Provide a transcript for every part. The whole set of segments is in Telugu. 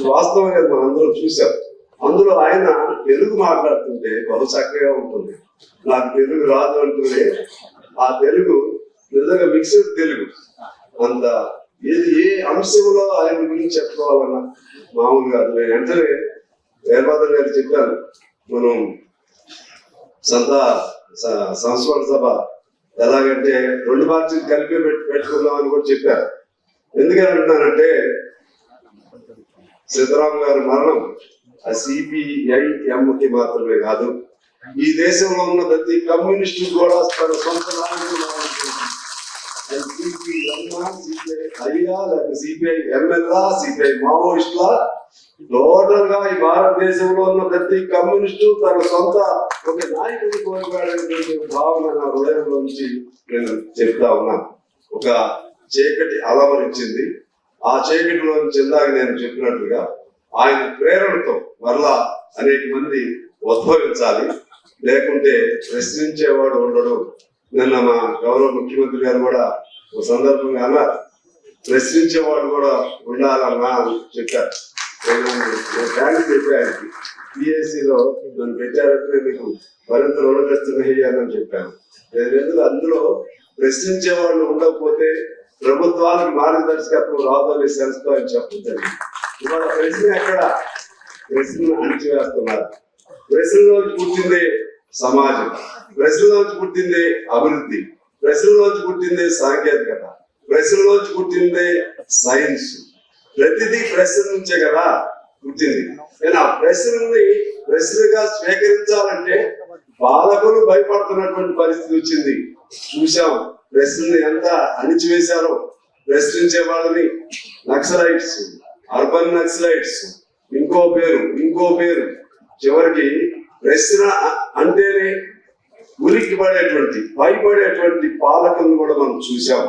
వాస్తవంగా మనం అందరూ చూసాం. అందులో ఆయన తెలుగు మాట్లాడుతుంటే బహు చక్కగా ఉంటుంది. నాకు తెలుగు రాదు అంటూనే ఆ తెలుగు నిజంగా మిక్స్డ్ తెలుగు. అంత ఏది ఏ అంశంలో ఆయన గురించి చెప్పుకోవాలన్నా మామూలుగా నేను వెంటనే వీరభద్ర గారు చెప్పాను. మనం సంత స- సంస్మరణ సభ ఎలాగంటే రెండు పార్టీలు కలిపి పెట్టుకుందాం అని కూడా చెప్పారు. ఎందుకని అంటున్నానంటే సిద్ధరామ్ గారి మరణం ఆ సిపిఐ మాత్రమే కాదు. ఈ దేశంలో ఉన్న ప్రతి కమ్యూనిస్టు కూడా తన సొంత నాయకులు సిపిఐ ఎమ్మెల్యే సిపిఐ మావోయిస్టులా టోటల్గా ఈ భారతదేశంలో ఉన్న ప్రతి కమ్యూనిస్టు తన సొంత ఒక నాయకుడు కోరుకోవడానికి భావన నా హృదయంలో నుంచి నేను చెప్తా ఉన్నా. ఒక చీకటి అలవరించింది. ఆ చీకటిలో నుంచి ఇందాక నేను చెప్పినట్లుగా ఆయన ప్రేరణతో మరలా అనేక మంది ఉద్భవించాలి. లేకుంటే ప్రశ్నించేవాడు ఉండడు. నిన్న మా గౌరవ ముఖ్యమంత్రి గారు కూడా ఒక సందర్భంగా అన్నారు. ప్రశ్నించేవాడు కూడా ఉండాలన్నా అని చెప్పారు. నేను నేను థ్యాంక్స్ చెప్పాను పిఎస్సిలో నన్ను పెట్టారంటే మీకు మరింత రుణగ్రస్తున్నాయి అని చెప్పాను. నేను ఎందుకు అందులో ప్రశ్నించే వాళ్ళు ఉండకపోతే ప్రభుత్వాలకు మార్గదర్శకత్వం రాదు అనే సెన్స్తో అని చెప్పడం ఇవాళ ప్రశ్న ఎక్కడ? ప్రశ్నను అణిచివేస్తున్నారు ప్రశ్నలోంచి పుట్టింది సమాజం. ప్రశ్నలోంచి పుట్టింది అభివృద్ధి. ప్రశ్నలోంచి పుట్టిందే సాంకేతికత. ప్రశ్నలోంచి పుట్టిందే సైన్స్. ప్రతిదీ ప్రశ్న నుంచే కదా పుట్టింది. నేను ఆ ప్రశ్నని ప్రశ్నగా స్వీకరించాలంటే బాలకులు భయపడుతున్నటువంటి పరిస్థితి వచ్చింది. చూశాం ప్రశ్నని ఎంత? అణిచివేశారో ప్రశ్నించే వాళ్ళని నక్సలైట్స్ అర్బన్ నక్సలైట్స్ ఇంకో పేరు ఇంకో పేరు. చివరికి ప్రశ్న అంటేనే ఉలిక్కి పడేటువంటి భయపడేటువంటి పాలకులను కూడా మనం చూసాం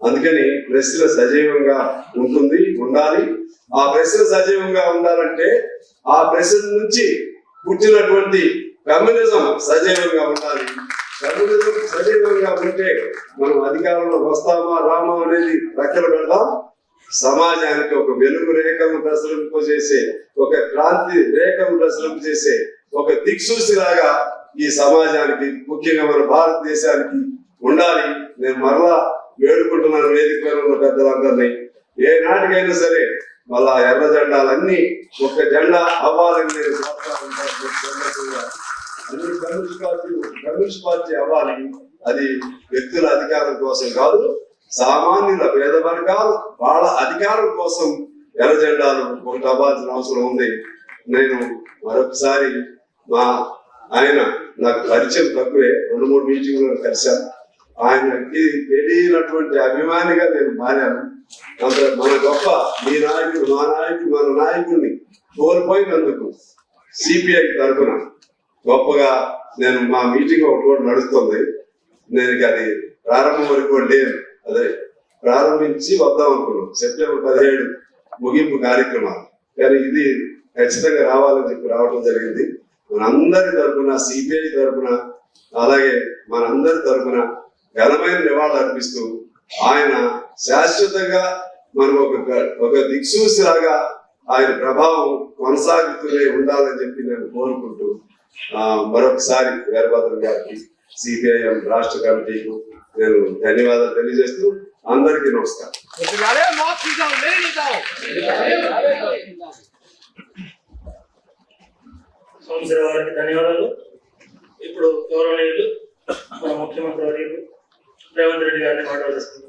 అందుకని ప్రశ్న సజీవంగా ఉంటుంది ఉండాలి. ఆ ప్రశ్న సజీవంగా ఉండాలంటే ఆ ప్రశ్న నుంచి పుట్టినటువంటి కమ్యూనిజం సజీవంగా ఉండాలి. ప్రజలు సజీవంగా ఉంటే మనం అధికారంలో వస్తామా రామా అనేది రెక్కలు పెడదాం. సమాజానికి ఒక వెలుగు రేఖను ప్రసరింపజేసే ఒక క్రాంతి రేఖను ప్రసరింపజేసే ఒక దిక్సూచిలాగా ఈ సమాజానికి ముఖ్యంగా మన భారతదేశానికి ఉండాలి. నేను మరలా వేడుకుంటున్నాను వేదిక ఉన్న పెద్దలందరినీ. ఏ నాటికైనా సరే మళ్ళా ఎర్ర జెండాలన్నీ ఒక జెండా అవ్వాలని నేను కమ్యూనిస్ట్ పార్టీ కమ్యూనిస్ట్ పార్టీ అవ్వాలి. అది వ్యక్తుల అధికారం కోసం కాదు సామాన్యుల పేద వర్గాలు వాళ్ళ అధికారం కోసం ఎర్ర జెండాలు ఒకటి అవ్వాల్సిన అవసరం ఉంది. నేను మరొకసారి మా ఆయన నాకు పరిచయం తక్కువే. రెండు మూడు మీటింగ్లో కలిశాను ఆయనకి తెలియనటువంటి అభిమానిగా నేను మారాను. అంత మన గొప్ప మీ నాయకుడు మా నాయకుడు మన నాయకుడిని కోల్పోయినందుకు సిపిఐ తరఫున గొప్పగా నేను మా మీటింగ్ ఒకటి కూడా నడుస్తుంది. నేను అది ప్రారంభం వరకు కూడా అదే ప్రారంభించి వద్దాం అనుకున్నాం. సెప్టెంబర్ పదిహేడు ముగింపు కార్యక్రమాలు. కానీ ఇది ఖచ్చితంగా రావాలని చెప్పి రావడం జరిగింది. మనందరి తరపున సిపిఐ తరపున అలాగే మనందరి తరపున ఘనమైన నివాళులు అర్పిస్తూ ఆయన శాశ్వతంగా మనం ఒక ఒక దిక్సూసిలాగా ఆయన ప్రభావం కొనసాగుతూనే ఉండాలని చెప్పి నేను కోరుకుంటూ మరొకసారి వీరభద్రం గారికి సిపిఐఎం రాష్ట్ర కమిటీకు నేను ధన్యవాదాలు తెలియజేస్తూ అందరికీ నమస్కారం. సంవత్సరం వారికి ధన్యవాదాలు. ఇప్పుడు గౌరవనీయులు మన ముఖ్యమంత్రి రేవంత్ రెడ్డి గారిని మాట్లాడుతున్నారు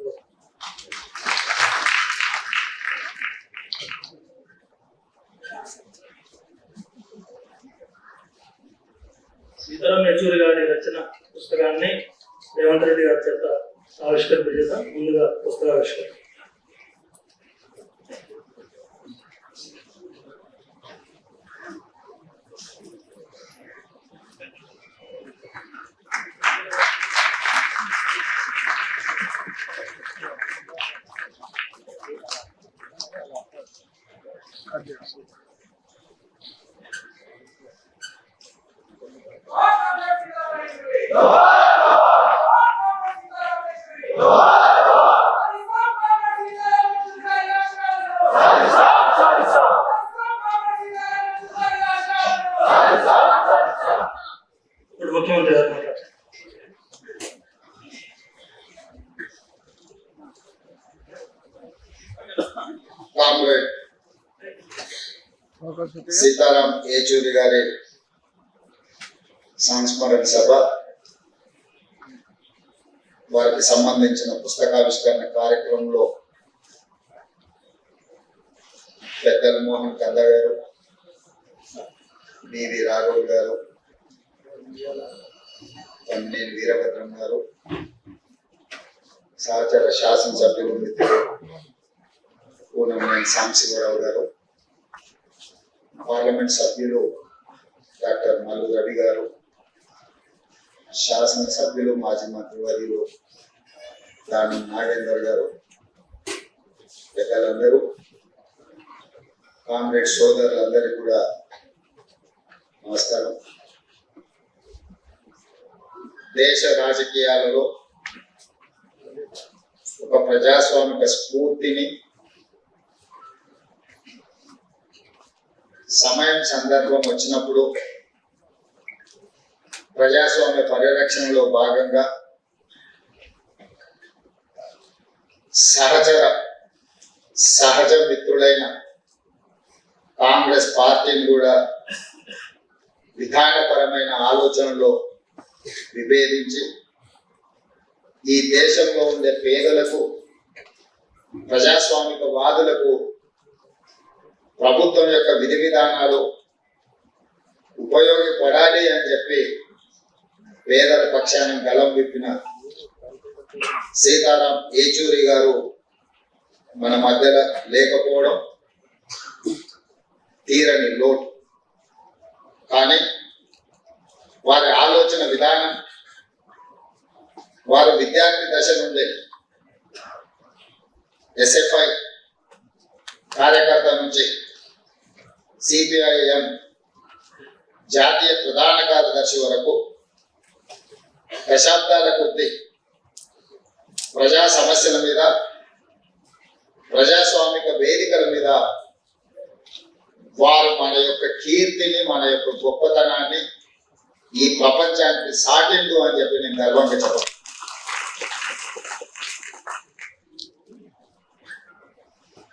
సీతారాం గారి రచన పుస్తకాన్ని రేవంత్ రెడ్డి గారి చేత ఆవిష్కరింపజేత ముందుగా పుస్తకావిష్కరణ Gracias. ఏచూరి గారి సంస్మరణ సభ వారికి సంబంధించిన పుస్తకావిష్కరణ కార్యక్రమంలో పెద్దల మోహన్ కంద గారు బివి రాఘవ్ గారు తమ్మినేని వీరభద్రం గారు సహచర శాసనసభ్యులు మిత్రులు పూనమనేని సాంబశివరావు గారు పార్లమెంట్ సభ్యులు డాక్టర్ మల్లు రవి గారు శాసన సభ్యులు మాజీ మంత్రివర్యులు దాని నాగేందర్ గారు పెద్దలందరూ కామ్రేడ్ సోదరులందరికీ కూడా నమస్కారం. దేశ రాజకీయాలలో ఒక ప్రజాస్వామిక స్ఫూర్తిని సమయం సందర్భం వచ్చినప్పుడు ప్రజాస్వామ్య పరిరక్షణలో భాగంగా సహచర సహజ మిత్రులైన కాంగ్రెస్ పార్టీని కూడా విధానపరమైన ఆలోచనలో విభేదించి ఈ దేశంలో ఉండే పేదలకు ప్రజాస్వామిక వాదులకు ప్రభుత్వం యొక్క విధి విధానాలు ఉపయోగపడాలి అని చెప్పి పేదల పక్షాన గలం విప్పిన సీతారాం ఏచూరి గారు మన మధ్యలో లేకపోవడం తీరని లోటు. కానీ వారి ఆలోచన విధానం వారు విద్యార్థి దశ నుండి ఎస్ఎఫ్ఐ కార్యకర్త నుంచి సిపిఐఎం జాతీయ ప్రధాన కార్యదర్శి వరకు దశాబ్దాల కొద్ది ప్రజా సమస్యల మీద ప్రజాస్వామిక వేదికల మీద వారు మన యొక్క కీర్తిని మన యొక్క గొప్పతనాన్ని ఈ ప్రపంచానికి సాటిండు అని చెప్పి నేను గర్వంగా చెప్పాను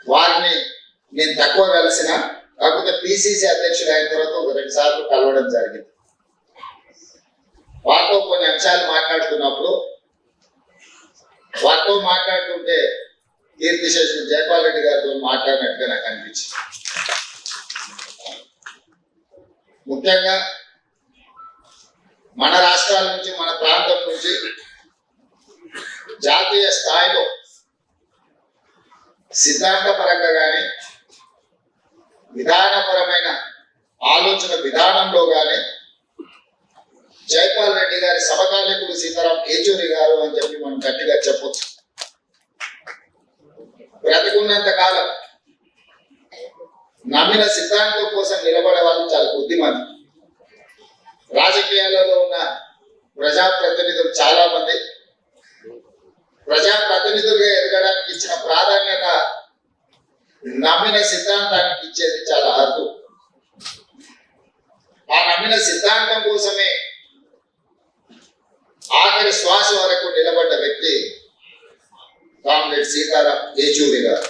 వారిని నేను తక్కువ కలిసిన కాకపోతే పిసిసి అధ్యక్షుడు అయిన తర్వాత ఒక రెండు సార్లు కలవడం జరిగింది. వారితో కొన్ని అంశాలు మాట్లాడుతున్నప్పుడు వారితో మాట్లాడుతుంటే కీర్తిశేషుడు జయపాల్ రెడ్డి గారితో మాట్లాడినట్టుగా నాకు అనిపించింది. ముఖ్యంగా మన రాష్ట్రాల నుంచి మన ప్రాంతం నుంచి జాతీయ స్థాయిలో సిద్ధాంతపరంగా కానీ విధానపరమైన ఆలోచన విధానంలో కానీ జైపాల్ రెడ్డి గారి సమకాలీకుడు సీతారాం ఏచూరి గారు అని చెప్పి మనం గట్టిగా చెప్పొచ్చు. బ్రతికున్నంత కాలం నమ్మిన సిద్ధాంతం కోసం నిలబడే వాళ్ళు చాలా బుద్ధిమంది రాజకీయాలలో ఉన్న ప్రజాప్రతినిధులు చాలా మంది ప్రజాప్రతినిధులుగా ఎదగడానికి ఇచ్చిన ప్రాధాన్యత నమ్మిన సిద్ధాంతానికి ఇచ్చేది చాలా అరుదు ఆ నమ్మిన సిద్ధాంతం కోసమే ఆఖరి శ్వాస వరకు నిలబడ్డ వ్యక్తి కామ్రేడ్ సీతారాం యేచూరి గారు.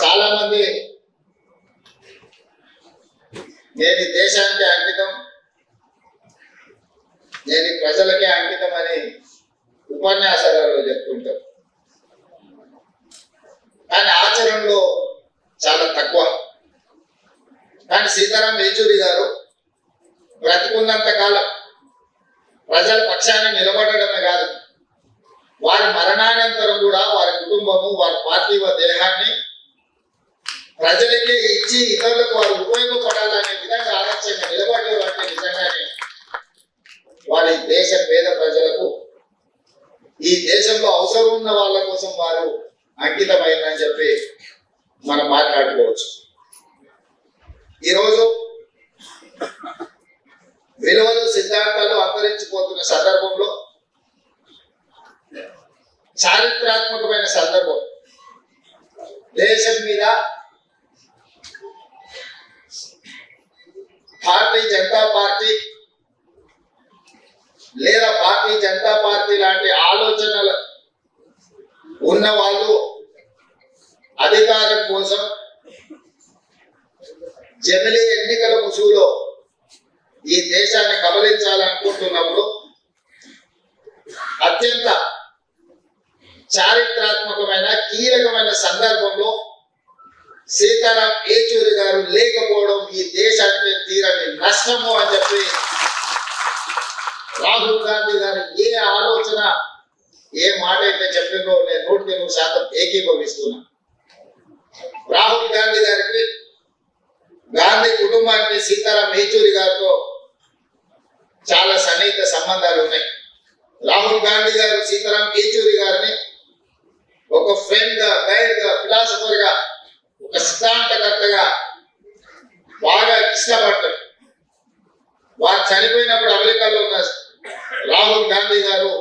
చాలా మంది నేను దేశానికి అంకితం నేను ప్రజలకే అంకితం అని ఉపన్యాసాలలో చెప్పుకుంటాం. కానీ ఆచరణలో చాలా తక్కువ. కానీ సీతారాం యేచూరి గారు బ్రతికున్నంత కాలం ప్రజల పక్షాన నిలబడడమే కాదు వారి మరణానంతరం కూడా వారి కుటుంబము వారి పార్థివ దేహాన్ని ప్రజలకి ఇచ్చి ఇతరులకు వారు ఉపయోగపడాలనే విధంగా ఆలోచన నిలబడే అంటే నిజంగానే వారి దేశ పేద ప్రజలకు ఈ దేశంలో అవసరం ఉన్న వాళ్ళ కోసం వారు అంకితమైందని చెప్పి మనం మాట్లాడుకోవచ్చు. ఈరోజు విలువలు సిద్ధాంతాలు అంతరించిపోతున్న సందర్భంలో చారిత్రాత్మకమైన సందర్భం. దేశం మీద భారతీయ జనతా పార్టీ లేదా భారతీయ జనతా పార్టీ లాంటి ఉన్న వాళ్ళు అధికారం కోసం జమిలి ఎన్నికల ముసుగులో ఈ దేశాన్ని కబలించాలనుకుంటున్నప్పుడు అత్యంత చారిత్రాత్మకమైన కీలకమైన సందర్భంలో సీతారాం ఏచూరి గారు లేకపోవడం ఈ దేశానికి తీరని నష్టము అని చెప్పి రాహుల్ గాంధీ గారు ఏ ఆలోచన ఏ మాట అయితే చెప్పిందో నేను నూటికి నూరు శాతం ఏకీభవిస్తున్నా. రాహుల్ గాంధీ గారికి గాంధీ కుటుంబానికి సీతారాం యేచూరి గారితో చాలా సన్నిహిత సంబంధాలు ఉన్నాయి. రాహుల్ గాంధీ గారు సీతారాం యేచూరి గారిని ఒక ఫ్రెండ్గా గైడ్గా ఫిలాసఫర్గా ఒక సిద్ధాంతకర్తగా బాగా ఇష్టపడతారు. వారు చనిపోయినప్పుడు అమెరికాలో ఉన్న రాహుల్ గాంధీ గారు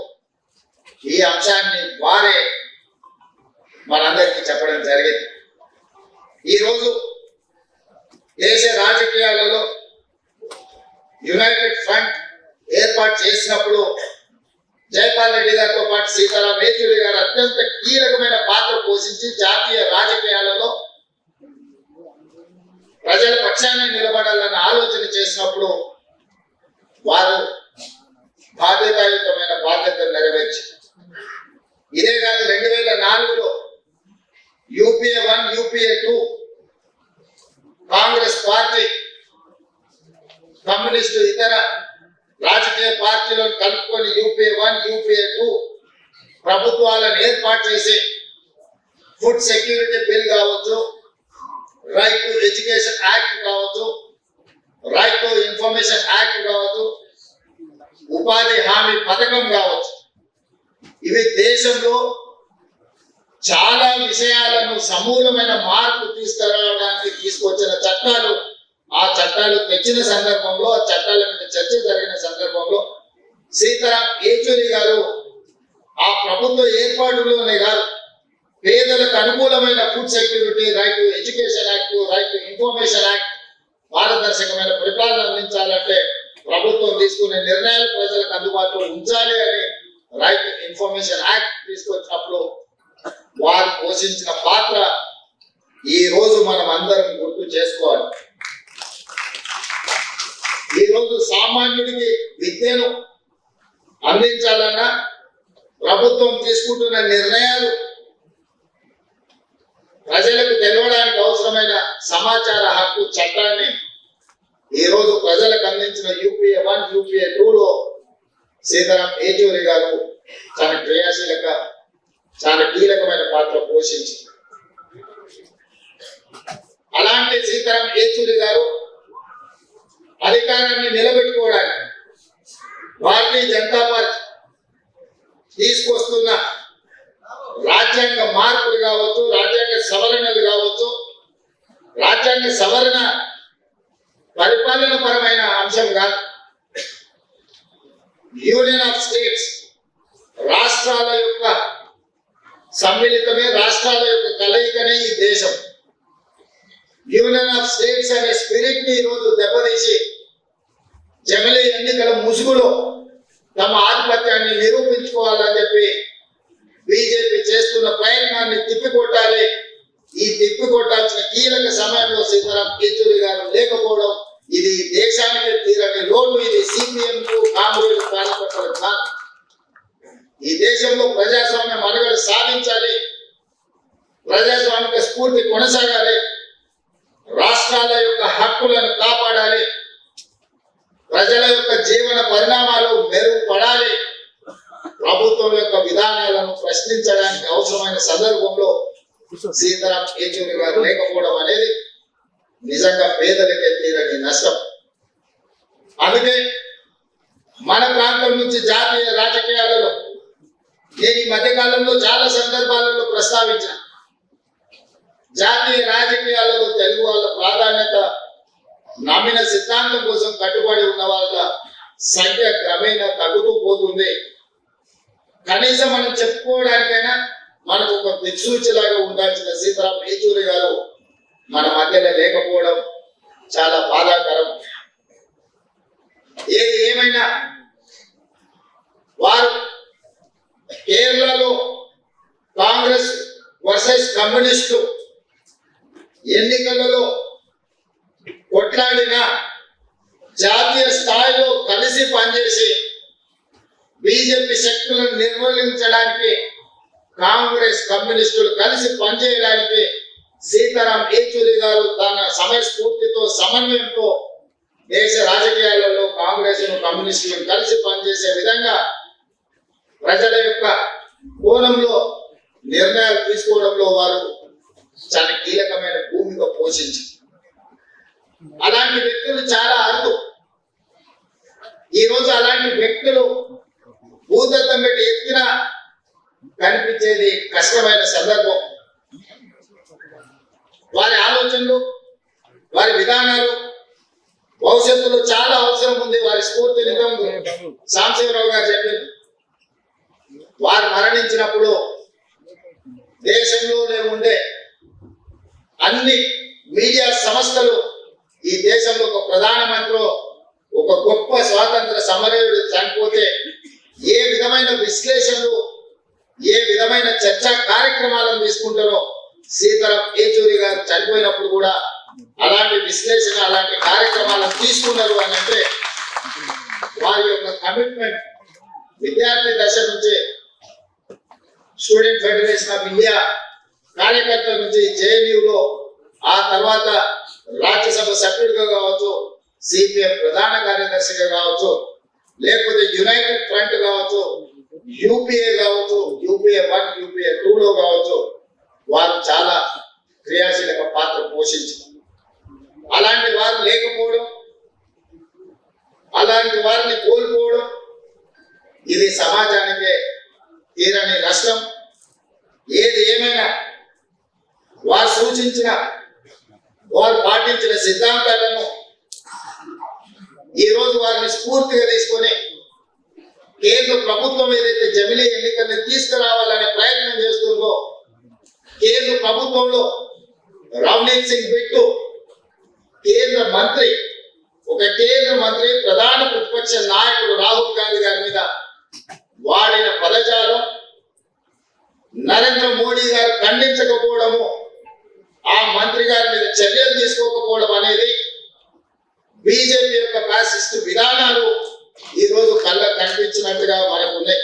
ఈ అంశాన్ని వారే మనందరికీ చెప్పడం జరిగింది. ఈరోజు దేశ రాజకీయాలలో యునైటెడ్ ఫ్రంట్ ఏర్పాటు చేసినప్పుడు జయపాల్ రెడ్డి గారితో పాటు సీతారాం యేచూరి గారు అత్యంత కీలకమైన పాత్ర పోషించి జాతీయ రాజకీయాలలో ప్రజల పక్షాన్ని నిలబడాలన్న ఆలోచన చేసినప్పుడు వారు బాధ్యతాయుతమైన బాధ్యతలు నెరవేర్చారు. ఇదే కాదు రెండు వేల నాలుగులో UPA one UPA two Congress party communist ఇతర రాజకీయ పార్టీలను కలుపుకొని యూపీఏ వన్ యూపీఏ టూ ప్రభుత్వాలను ఏర్పాటు చేసి ఫుడ్ సెక్యూరిటీ బిల్ కావచ్చు రైట్ టు ఎడ్యుకేషన్ యాక్ట్ కావచ్చు రైట్ టు ఇన్ఫర్మేషన్ యాక్ట్ కావచ్చు ఉపాధి హామీ పథకం కావచ్చు. ఇవి దేశంలో చాలా విషయాలను సమూలమైన మార్పు తీసుకురావడానికి తీసుకొచ్చిన చట్టాలు. ఆ చట్టాలు తెచ్చిన సందర్భంలో ఆ చట్టాల మీద చర్చ జరిగిన సందర్భంలో సీతారాం యేచూరి గారు ఆ ప్రభుత్వ ఏర్పాటులోనే కాదు పేదలకు అనుకూలమైన food security right to education act right to information act పారదర్శకమైన పరిపాలన అందించాలంటే ప్రభుత్వం తీసుకునే నిర్ణయాలు ప్రజలకు అందుబాటులో ఉంచాలి అని రైట్ ఇన్ఫర్మేషన్ యాక్ట్ తీసుకొచ్చినప్పుడు వారు పోషించిన పాత్ర ఈ రోజు మనం అందరం గుర్తు చేసుకోవాలి. ఈ రోజు సామాన్యుడికి విద్యను అందించాలన్నా ప్రభుత్వం తీసుకుంటున్న నిర్ణయాలు ప్రజలకు తెలవడానికి అవసరమైన సమాచార హక్కు చట్టాన్ని ఈ రోజు ప్రజలకు అందించిన యూపీఏ వన్ యూపీఏ టూలో సీతారాం ఏచూరి గారు చాలా క్రియాశీలక చాలా కీలకమైన పాత్ర పోషించింది. అలాంటి సీతారాం యేచూరి గారు అధికారాన్ని నిలబెట్టుకోవడానికి భారతీయ జనతా పార్టీ తీసుకొస్తున్న రాజ్యాంగ మార్పులు కావచ్చు రాజ్యాంగ సవరణలు కావచ్చు రాజ్యాంగ సవరణ పరిపాలన పరమైన అంశం కాదు యూనియన్ ఆఫ్ స్టేట్స్ రాష్ట్రాల యొక్క సమ్మిళితమే రాష్ట్రాల యొక్క కలయికనే ఈ దేశం. యూనియన్ ఆఫ్ స్టేట్స్ అనే స్పిరిట్ని ఈరోజు దెబ్బతీసి జమిలీ ఎన్నికల ముసుగులో తమ ఆధిపత్యాన్ని నిరూపించుకోవాలని చెప్పి బీజేపీ చేస్తున్న ప్రయత్నాన్ని తిప్పికొట్టాలి. ఈ తిప్పికొట్టాల్సిన కీలక సమయంలో సీతారాం యేచూరి గారు లేకపోవడం ఇది దేశానికి తీరని లోటు. ఇది సిపిఎం కు కాంగ్రెస్ కార్యకర్తలకు కాదు ఈ దేశంలో ప్రజాస్వామ్య మనుగడ సాధించాలి. ప్రజాస్వామిక స్ఫూర్తి కొనసాగాలి. రాష్ట్రాల యొక్క హక్కులను కాపాడాలి. ప్రజల యొక్క జీవన పరిణామాలు మెరుగుపడాలి. ప్రభుత్వం యొక్క విధానాలను ప్రశ్నించడానికి అవసరమైన సందర్భంలో సీతారాం యేచూరి గారు లేకపోవడం అనేది నిజంగా పేదలకే తీరని నష్టం. అందుకే మన ప్రాంతం నుంచి జాతీయ రాజకీయాలలో నేను ఈ మధ్య కాలంలో చాలా సందర్భాలలో ప్రస్తావించిన జాతీయ రాజకీయాలలో తెలుగు వాళ్ళ ప్రాధాన్యత నమ్మిన సిద్ధాంతం కోసం కట్టుబడి ఉన్న వాళ్ళ సంఖ్య క్రమేణా తగ్గుతూ పోతుంది. కనీసం మనం చెప్పుకోవడానికైనా మనకు ఒక దిక్సూచిలాగా ఉండాల్సిన సీతారాం యేచూరి గారు మన మధ్యలో లేకపోతే చాలా బాధాకరం కమ్యూనిస్టు ఎన్నికలలో కొట్లాడిన జాతీయ స్థాయిలో కలిసి పనిచేసి బీజేపీ శక్తులను నిర్మూలించడానికి కాంగ్రెస్ కమ్యూనిస్టులు కలిసి పనిచేయడానికి సీతారాం యేచూరి గారు తన సమయస్ఫూర్తితో సమన్వయంతో దేశ రాజకీయాలలో కాంగ్రెస్ కమ్యూనిస్టులను కలిసి పనిచేసే విధంగా ప్రజల యొక్క కోణంలో నిర్ణయాలు తీసుకోవడంలో వారు చాలా కీలకమైన భూమిగా పోషించింది. అలాంటి వ్యక్తులు చాలా అరుదు ఈ రోజు అలాంటి వ్యక్తులు భూతత్వం పెట్టి ఎత్తిన కనిపించేది కష్టమైన సందర్భం. వారి ఆలోచనలు వారి విధానాలు భవిష్యత్తులో చాలా అవసరం ఉంది. వారి స్ఫూర్తి నిజం సాంశివరావు గారు చెప్పారు. వారు మరణించినప్పుడు దేశంలోనే ఉండే అన్ని మీడియా సంస్థలు ఈ దేశంలో ఒక ప్రధానమంత్రి ఒక గొప్ప స్వాతంత్ర సమరయుడు చనిపోతే ఏ విధమైన విశ్లేషణలు ఏ విధమైన చర్చా కార్యక్రమాలను తీసుకుంటారో సీతారాం ఏచూరి గారు చనిపోయినప్పుడు కూడా అలాంటి విశ్లేషణ అలాంటి కార్యక్రమాలను తీసుకున్నారు అని అంటే వారి యొక్క కమిట్మెంట్ విద్యార్థి దశ నుంచే స్టూడెంట్ ఫెడరేషన్ ఆఫ్ ఇండియా కార్యకర్త నుంచి జేఎన్యూలో ఆ తర్వాత రాజ్యసభ సభ్యుడిగా కావచ్చు సిపిఎం ప్రధాన కార్యదర్శిగా కావచ్చు లేకపోతే యునైటెడ్ ఫ్రంట్ కావచ్చు యూపీఏ కావచ్చు యూపీఏ వన్ యూపీఏ టూ లో కావచ్చు వారు చాలా క్రియాశీలక పాత్ర పోషించారు. అలాంటి వారు లేకపోవడం అలాంటి వారిని కోల్పోవడం ఇది సమాజానికే తీరని నష్టం. ఏది ఏమైనా వారు సూచించిన వారు పాటించిన సిద్ధాంతాలను ఈ రోజు వారిని స్ఫూర్తిగా తీసుకొని కేంద్ర ప్రభుత్వం ఏదైతే జమిలీ ఎన్నికల్ని తీసుకురావాలనే ప్రయత్నం చేస్తుందో కేంద్ర ప్రభుత్వంలో రవనీత్ సింగ్ బిట్టు కేంద్ర మంత్రి ఒక కేంద్ర మంత్రి ప్రధాన ప్రతిపక్ష నాయకుడు రాహుల్ గాంధీ గారి మీద వాడిన పదజాలం నరేంద్ర మోడీ గారు ఖండించకపోవడము ఆ మంత్రి గారి మీద చర్యలు తీసుకోకపోవడం అనేది బీజేపీ యొక్క ఫ్యాసిస్ట్ విధానాలు ఈరోజు కళ్ళ కనిపించినట్టుగా మనకు ఉన్నాయి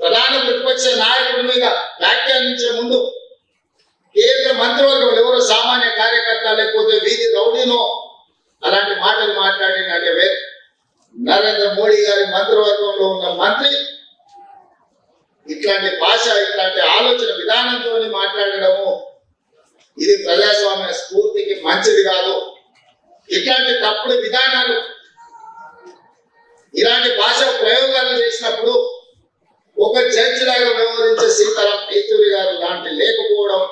ప్రధాన ప్రతిపక్ష నాయకుడి మీద వ్యాఖ్యానించే ముందు కేంద్ర మంత్రివర్గం ఎవరో సామాన్య కార్యకర్త లేకపోతే వీధి రౌడీనో అలాంటి మాటలు మాట్లాడినంటే వేరు. నరేంద్ర మోడీ గారి మంత్రివర్గంలో ఉన్న మంత్రి ఇట్లాంటి భాష ఇట్లాంటి ఆలోచన విధానంతో మాట్లాడడము ఇది ప్రజాస్వామ్య స్ఫూర్తికి మంచిది కాదు. ఇట్లాంటి తప్పుడు విధానాలు ఇలాంటి భాష ప్రయోగాలు చేసినప్పుడు ఒక జడ్జి లాగా వ్యవహరించే సీతారాం యేచూరి గారు లాంటి లేకపోవడం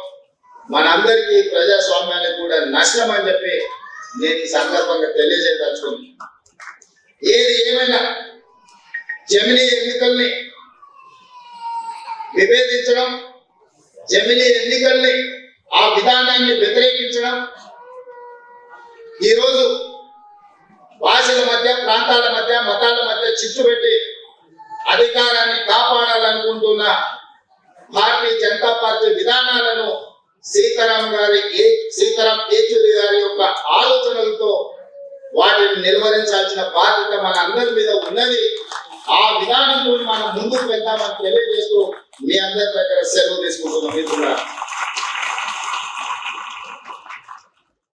మనందరికీ ప్రజాస్వామ్యానికి కూడా నష్టం అని చెప్పి నేను ఈ సందర్భంగా తెలియజేయదలుచుకున్నాను ఏది ఏమైనా జమినీ ఎన్నికల్ని విభేదించడం జమినీ ఎన్నికల్ని ఆ విధానాన్ని వ్యతిరేకించడం. ఈరోజు భాషల మధ్య ప్రాంతాల మధ్య మతాల మధ్య చిచ్చు పెట్టి అధికారాన్ని కాపాడాలనుకుంటున్న భారతీయ జనతా పార్టీ విధానాలను సీతారాం గారి ఏ- సీతారాం యేచూరి గారి యొక్క ఆలోచనలతో వాటిని నిర్వహించాల్సిన బాధ్యత మన అందరి మీద ఉన్నది. ఆ విధానంతో మనం ముందుకు వెళ్తామని తెలియజేస్తూ మీ అందరి దగ్గర సెలవు తీసుకుంటున్నాం. మిత్రులారా